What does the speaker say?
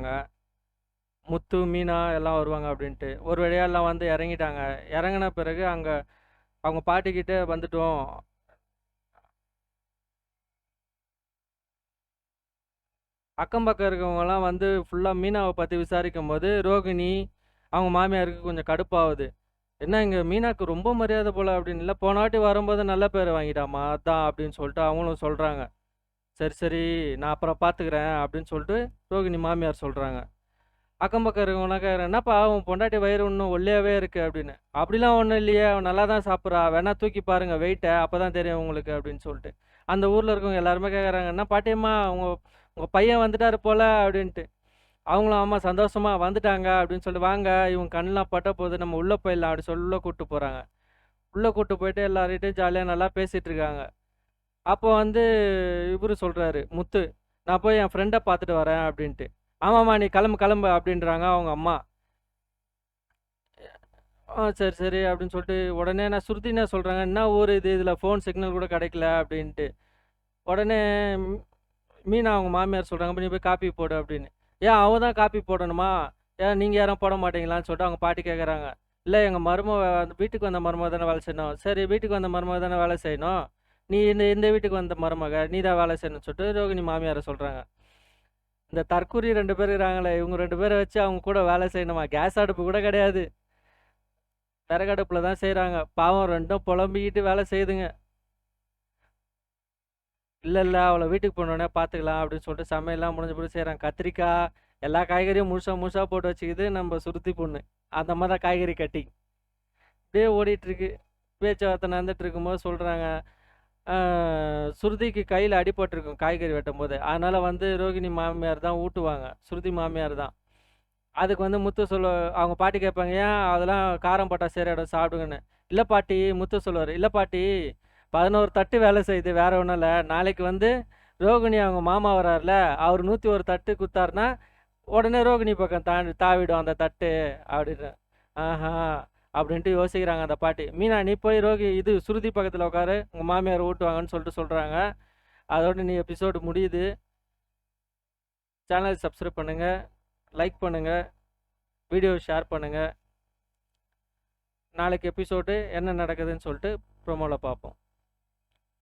சொன்னாங்க முத்து மீனா எல்லாம் வருவாங்க அப்படின்ட்டு. ஒரு வழியாக எல்லாம் வந்து இறங்கிட்டாங்க. இறங்கின பிறகு அங்கே அவங்க பாட்டிக்கிட்ட வந்துட்டோம். அக்கம் பக்கம் இருக்கவங்கலாம் வந்து ஃபுல்லாக மீனாவை பற்றி விசாரிக்கும் போது ரோகிணி அவங்க மாமியாருக்கு கொஞ்சம் கடுப்பாகுது. என்ன இங்கே மீனாக்கு ரொம்ப மரியாதை போல் அப்படின்னு. இல்லை போன வாட்டி வரும்போது நல்ல பேர் வாங்கிட்டாமா அதான் அப்படின்னு சொல்லிட்டு அவங்களும் சொல்கிறாங்க சரி சரி நான் அப்புறம் பார்த்துக்கிறேன் அப்படின்னு சொல்லிட்டு ரோகிணி மாமியார் சொல்கிறாங்க அக்கம் பக்கம் இருக்கவங்களாம் கேட்குறேன் என்னப்பா அவன் பொண்டாட்டி வயிறு இன்னும் ஒல்லையாகவே இருக்கு அப்படின்னு. அப்படிலாம் ஒன்றும் இல்லையே அவன் நல்லா தான் சாப்பிட்றா வேணா தூக்கி பாருங்க வெயிட்டை அப்போ தான் தெரியும் உங்களுக்கு அப்படின்னு சொல்லிட்டு. அந்த ஊரில் இருக்கவங்க எல்லாருமே கேட்குறாங்க என்ன பாட்டியம்மா அவங்க உங்கள் பையன் வந்துட்டார் போல அப்படின்ட்டு. அவங்களும் அம்மா சந்தோஷமாக வந்துட்டாங்க அப்படின்னு சொல்லிட்டு வாங்க இவங்க கண்ணெலாம் பட்ட போது நம்ம உள்ளே போயிடலாம் அப்படின்னு சொல்லி உள்ளே கூப்பிட்டு போகிறாங்க உள்ளே கூப்பிட்டு போயிட்டு எல்லார்கிட்டையும் ஜாலியாக நல்லா பேசிகிட்டு இருக்காங்க. அப்போ வந்து இவரு சொல்கிறாரு முத்து நான் போய் என் ஃப்ரெண்டை பார்த்துட்டு வரேன் அப்படின்ட்டு. ஆமாம்மா நீ கிளம்பு கிளம்பு அப்படின்றாங்க அவங்க அம்மா. ஆ சரி சரி அப்படின்னு சொல்லிட்டு உடனே நான் சுருதி என்ன சொல்கிறாங்க என்ன ஊர் இது? இதில் ஃபோன் சிக்னல் கூட கிடைக்கல அப்படின்ட்டு. உடனே ம், மீனா அவங்க மாமியார் சொல்கிறாங்க நீ போய் காப்பி போடு அப்படின்னு. ஏன் அவ தான் காப்பி போடணுமா? ஏன் நீங்கள் யாரும் போட மாட்டீங்களான்னு சொல்லிட்டு அவங்க பாட்டி கேட்குறாங்க இல்லை எங்கள் மருமக வந்து வீட்டுக்கு வந்த மருமக தானே வேலை செய்யணும்? சரி வீட்டுக்கு வந்த மருமக தானே வேலை செய்யணும்? நீ இந்த இந்த வீட்டுக்கு வந்த மருமக நீ தான் வேலை செய்யணும்னு சொல்லிட்டு ரோகிணி மாமியாரை சொல்கிறாங்க இந்த தற்கூரி ரெண்டு பேர் இருக்கிறாங்களே இவங்க ரெண்டு பேரை வச்சு அவங்க கூட வேலை செய்யணுமா? கேஸ் அடுப்பு கூட கிடையாது. விறகடுப்பில் தான் செய்கிறாங்க பாவம் ரெண்டும் புலம்பிக்கிட்டு வேலை செய்யுதுங்க. இல்லை இல்லை அவளை வீட்டுக்கு போனோடனே பார்த்துக்கலாம் அப்படின்னு சொல்லிட்டு சமையல்லாம் முடிஞ்ச பிறகு செய்கிறாங்க கத்திரிக்காய் எல்லா காய்கறியும் முழுசாக முழுசாக போட்டு வச்சுக்கிது நம்ம சுருத்தி பொண்ணு. அந்த மாதிரி தான் காய்கறி கட்டி. இப்படியே ஓடிட்டுருக்கு பேச்சுவார்த்தை நடந்துட்டு இருக்கும்போது சொல்கிறாங்க ஸ்ருதிக்கு கையில் அடிபட்டிருக்கும் காய்கறி வெட்டும் போது அதனால் வந்து ரோகிணி மாமியார் தான் ஊட்டுவாங்க. ஸ்ருதி மாமியார் தான். அதுக்கு வந்து முத்து சொல்ல அவங்க பாட்டி கேட்பாங்க ஏன் அதெல்லாம் காரம் பட்டா சரியாயிடும் சாப்பிடுங்கன்னு? இல்லை பாட்டி முத்து சொல்லுவார். இல்லை பாட்டி பதினோரு தட்டு வேலை செய்யுது வேற ஒன்றும் இல்லை. நாளைக்கு வந்து ரோகிணி அவங்க மாமா வராருல அவர் நூற்றி ஒரு தட்டு குத்தாருன்னா உடனே ரோகிணி பக்கம் தாண்டி தாவிடும் அந்த தட்டு அப்படின்னு ஆஹா. அப்படின்ட்டு யோசிக்கிறாங்க அந்த பாட்டி. மீனா நீ போய் ரோகி இது சுருதி பக்கத்தில் உட்காரு. உங்கள் மாமியார் ஊட்டுவாங்கன்னு சொல்லிட்டு சொல்கிறாங்க அதோட நீ எபிசோடு முடியுது. சேனல் சப்ஸ்கிரைப் பண்ணுங்கள் லைக் பண்ணுங்கள் வீடியோ ஷேர் பண்ணுங்கள் நாளைக்கு எபிசோடு என்ன நடக்குதுன்னு சொல்லிட்டு ப்ரோமோவில் பார்ப்போம்.